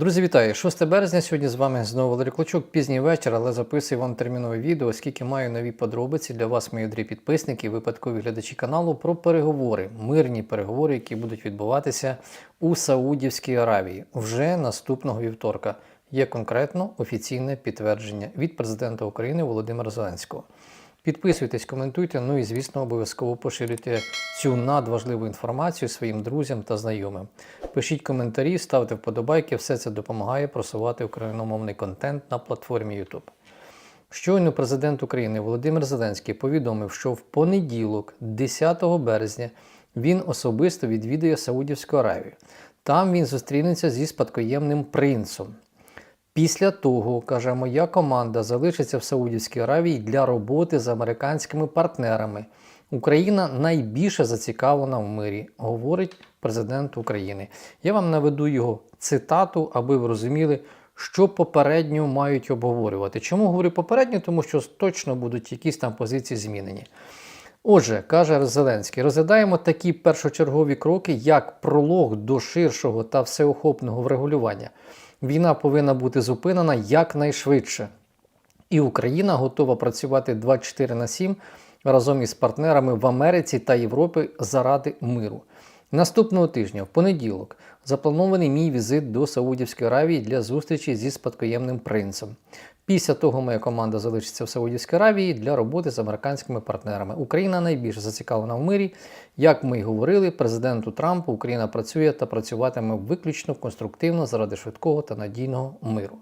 Друзі, вітаю! 6 березня. Сьогодні з вами знову Валерій Клочок. Пізній вечір, але записую вам термінове відео, оскільки маю нові подробиці для вас, мої дорі підписники, випадкові глядачі каналу про переговори, мирні переговори, які будуть відбуватися у Саудівській Аравії вже наступного вівторка. Є конкретно офіційне підтвердження від президента України Володимира Зеленського. Підписуйтесь, коментуйте, ну і звісно, обов'язково поширюйте цю надважливу інформацію своїм друзям та знайомим. Пишіть коментарі, ставте вподобайки, все це допомагає просувати україномовний контент на платформі YouTube. Щойно президент України Володимир Зеленський повідомив, що в понеділок, 10 березня, він особисто відвідає Саудівську Аравію. Там він зустрінеться зі спадкоємним принцем. Після того, каже, моя команда залишиться в Саудівській Аравії для роботи з американськими партнерами. Україна найбільше зацікавлена в мирі, говорить президент України. Я вам наведу його цитату, аби ви розуміли, що попередньо мають обговорювати. Чому говорю попередньо? Тому що точно будуть якісь там позиції змінені. Отже, каже Зеленський, розглядаємо такі першочергові кроки, як пролог до ширшого та всеохопного врегулювання. Війна повинна бути зупинена якнайшвидше. І Україна готова працювати 24 на 7 разом із партнерами в Америці та Європі заради миру. Наступного тижня, в понеділок, запланований мій візит до Саудівської Аравії для зустрічі зі спадкоємним принцем. Після того моя команда залишиться в Саудівській Аравії для роботи з американськими партнерами. Україна найбільше зацікавлена в мирі. Як ми й говорили, президенту Трампу Україна працює та працюватиме виключно конструктивно заради швидкого та надійного миру.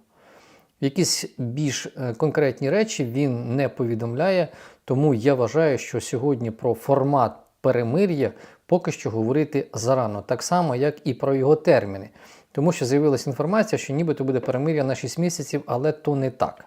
Якісь більш е, конкретні речі він не повідомляє, тому я вважаю, що сьогодні про формат перемир'я поки що говорити зарано, так само, як і про його терміни. Тому що з'явилася інформація, що нібито буде перемир'я на 6 місяців, але то не так.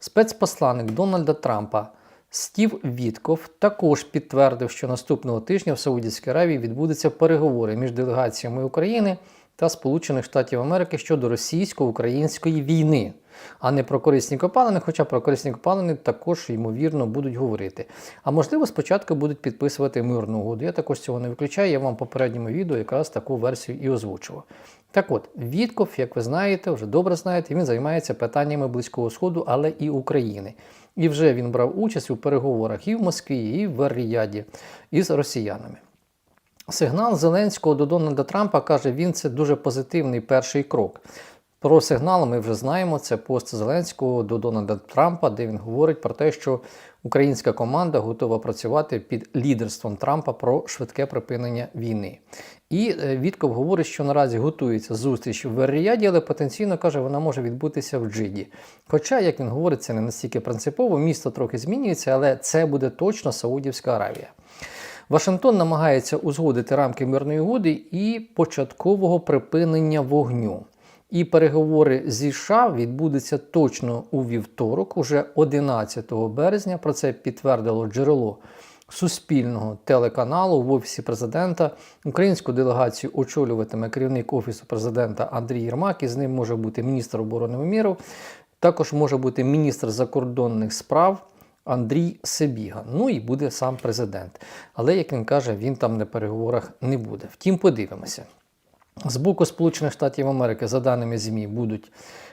Спецпосланник Дональда Трампа Стів Вітков також підтвердив, що наступного тижня в Саудівській Аравії відбудуться переговори між делегаціями України та Сполучених Штатів Америки щодо російсько-української війни, а не про корисні копалини, хоча про корисні копалини також, ймовірно, будуть говорити. А можливо, спочатку будуть підписувати мирну угоду. Я також цього не виключаю, я вам в попередньому відео якраз таку версію і озвучував. Так от, Вітков, як ви знаєте, вже добре знаєте, він займається питаннями Близького Сходу, але і України. І вже він брав участь у переговорах і в Москві, і в Ріяді із росіянами. Сигнал Зеленського до Дональда Трампа каже, він це дуже позитивний перший крок. Про сигнал ми вже знаємо. Це пост Зеленського до Дональда Трампа, де він говорить про те, що українська команда готова працювати під лідерством Трампа про швидке припинення війни. І Вітков говорить, що наразі готується зустріч в Ріяді, але потенційно каже, вона може відбутися в Джиді. Хоча, як він говорить, це не настільки принципово, місто трохи змінюється, але це буде точно Саудівська Аравія. Вашингтон намагається узгодити рамки мирної угоди і початкового припинення вогню. І переговори зі США відбудуться точно у вівторок, уже 11 березня. Про це підтвердило джерело суспільного телеканалу в офісі президента. Українську делегацію очолюватиме керівник офісу президента Андрій Єрмак. І з ним може бути міністр оборони Міров, також може бути міністр закордонних справ. Андрій Себіга. Ну і буде сам президент. Але, як він каже, він там на переговорах не буде. Втім, подивимося. З боку Сполучених Штатів Америки, за даними ЗМІ, будуть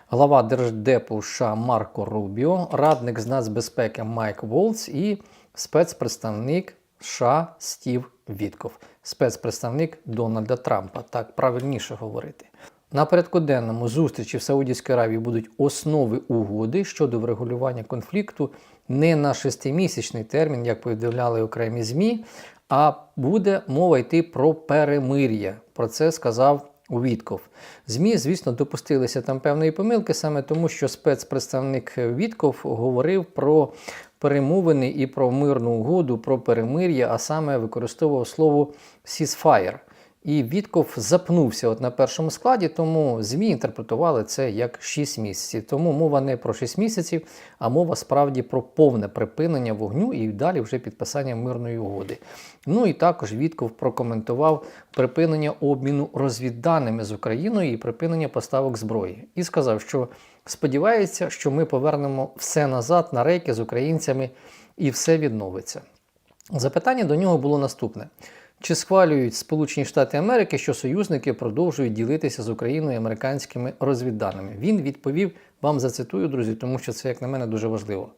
глава Держдепу США Марко Рубіо, радник з нацбезпеки Майк Волц і спецпредставник США Стів Вітков, спецпредставник Дональда Трампа. Так правильніше говорити. На порядку денному зустрічі в Саудівській Аравії будуть основи угоди щодо врегулювання конфлікту не на шестимісячний термін, як повідомляли окремі ЗМІ, а буде мова йти про перемир'я. Про це сказав Вітков. ЗМІ, звісно, допустилися там певної помилки, саме тому, що спецпредставник Вітков говорив про перемовини і про мирну угоду, про перемир'я, а саме використовував слово «ceasefire». І Вітков запнувся от на першому складі, тому ЗМІ інтерпретували це як 6 місяців. Тому мова не про 6 місяців, а мова справді про повне припинення вогню і далі вже підписання мирної угоди. Ну і також Вітков прокоментував припинення обміну розвідданими з Україною і припинення поставок зброї. І сказав, що сподівається, що ми повернемо все назад на рейки з українцями і все відновиться. Запитання до нього було наступне. Чи схвалюють Сполучені Штати Америки, що союзники продовжують ділитися з Україною американськими розвідданими? Він відповів вам зацитую, друзі, тому що це, як на мене, дуже важливо.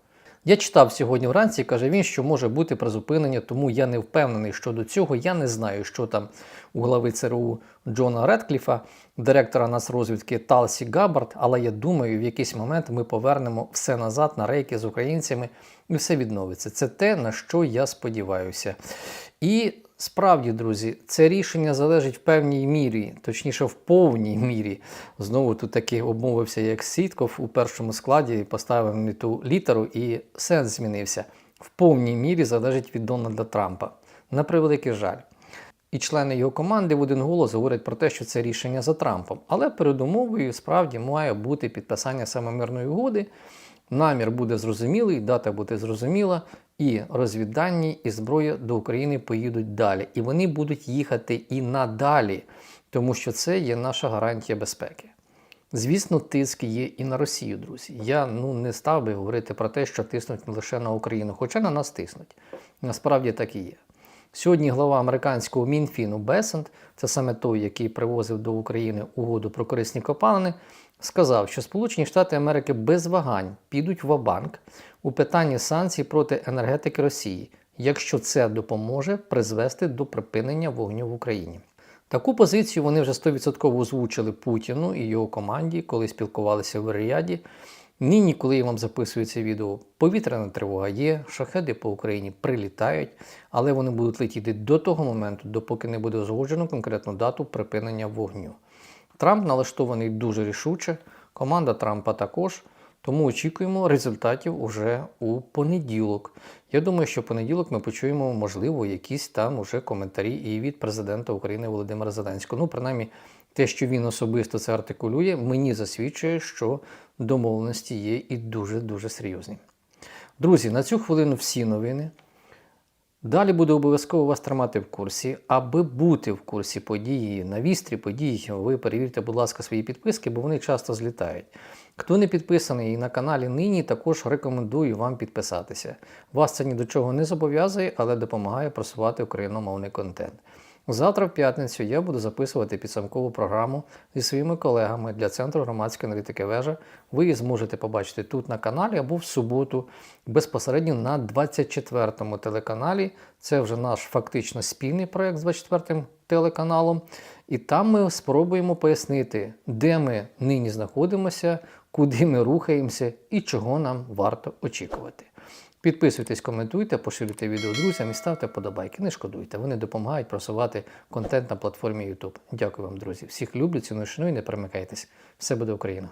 Я читав сьогодні вранці, каже він, що може бути призупинення, тому я не впевнений щодо цього. Я не знаю, що там у глави ЦРУ Джона Редкліфа, директора нацрозвідки Талсі Габбард, але я думаю, в якийсь момент ми повернемо все назад на рейки з українцями і все відновиться. Це те, на що я сподіваюся. І справді, друзі, це рішення залежить в певній мірі, точніше, в повній мірі. Знову тут таки обмовився як Сітков у першому складі, поставив не ту літеру, і сенс змінився. В повній мірі залежить від Дональда Трампа. На превеликий жаль. І члени його команди в один голос говорять про те, що це рішення за Трампом. Але передумовою справді має бути підписання саме мирної угоди. Намір буде зрозумілий, дата буде зрозуміла, і розвіддані, і зброя до України поїдуть далі. І вони будуть їхати і надалі, тому що це є наша гарантія безпеки. Звісно, тиск є і на Росію, друзі. Я ну не став би говорити про те, що тиснуть лише на Україну, хоча на нас тиснуть. Насправді так і є. Сьогодні глава американського Мінфіну Бесент, це саме той, який привозив до України угоду про корисні копалини, сказав, що Сполучені Штати Америки без вагань підуть в банк у питанні санкцій проти енергетики Росії, якщо це допоможе призвести до припинення вогню в Україні. Таку позицію вони вже 100% озвучили Путіну і його команді, коли спілкувалися в Ріаді. Нині, коли я вам записую це відео, повітряна тривога є, шахеди по Україні прилітають, але вони будуть летіти до того моменту, допоки не буде узгоджено конкретну дату припинення вогню. Трамп налаштований дуже рішуче, команда Трампа також. Тому очікуємо результатів уже у понеділок. Я думаю, що в понеділок ми почуємо, можливо, якісь там уже коментарі і від президента України Володимира Зеленського. Ну, принаймні, те, що він особисто це артикулює, мені засвідчує, що домовленості є і дуже-дуже серйозні. Друзі, на цю хвилину всі новини. Далі буду обов'язково вас тримати в курсі. Аби бути в курсі події на вістрі подій, ви перевірте, будь ласка, свої підписки, бо вони часто злітають. Хто не підписаний на каналі нині, також рекомендую вам підписатися. Вас це ні до чого не зобов'язує, але допомагає просувати україномовний контент. Завтра, в п'ятницю, я буду записувати підсумкову програму зі своїми колегами для Центру громадської аналітики вежа. Ви її зможете побачити тут на каналі або в суботу, безпосередньо на 24-му телеканалі. Це вже наш фактично спільний проєкт з 24-м телеканалом. І там ми спробуємо пояснити, де ми нині знаходимося, куди ми рухаємося і чого нам варто очікувати. Підписуйтесь, коментуйте, поширюйте відео друзям і ставте подобайки. Не шкодуйте, вони допомагають просувати контент на платформі YouTube. Дякую вам, друзі. Всіх люблю, ціную, шаную, не перемикайтесь. Все буде Україна!